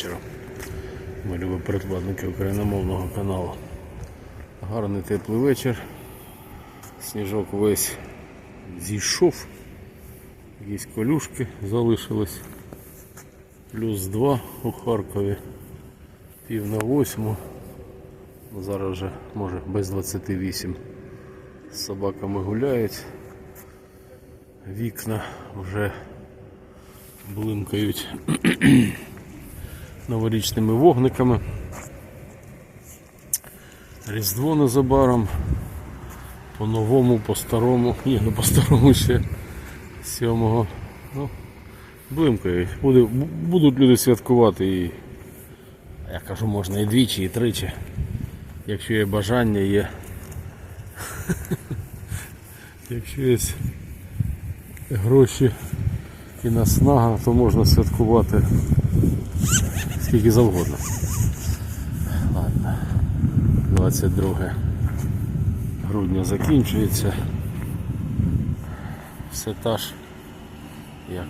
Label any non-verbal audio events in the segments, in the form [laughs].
вечора. Ми любимо передплатники україномовного каналу. Гарний теплий вечір. Сніжок весь зійшов. Якісь колюшки залишились. Плюс 2 у Харкові. Пів на восьму. Зараз вже може без 28. З собаками гуляють. Вікна вже блимкають [clears throat] новорічними вогниками. Різдво незабаром. По-новому, по-старому, ні, не по-старому ще сьомого. Ну, блимкають. Буде, будуть люди святкувати і, я кажу, можна і двічі, і тричі. Якщо є бажання, є. [laughs] Якщо є гроші і наснага, то можна святкувати скільки завгодно. Ладно. 22 грудня закінчується. Все та ж як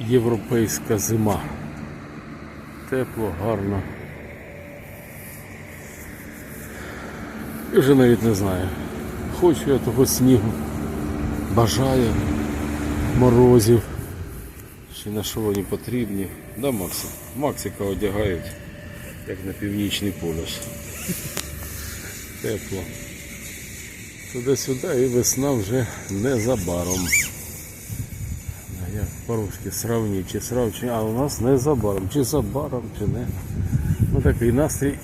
європейська зима. Тепло, гарно. І вже навіть не знаю. Хочу я того снігу. Бажаю морозів. Чи на що вони потрібні. Да, Максик? Максика одягають, як на північний полюс. Тепло. Туди-сюди і весна вже незабаром. А Я по-русски сравні, чи срав, чи а у нас незабаром, чи забаром, чи не. Ну такий настрій.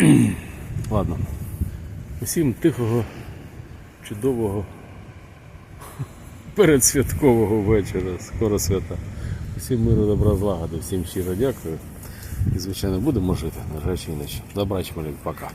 [clears throat] Ладно. Усім тихого, чудового передсвяткового вечора, скоро свята. Всім миру, добра, злагоди, всім щиро дякую. І, звичайно, будемо жити, на жаль, на що. Добрач, малюк, пока.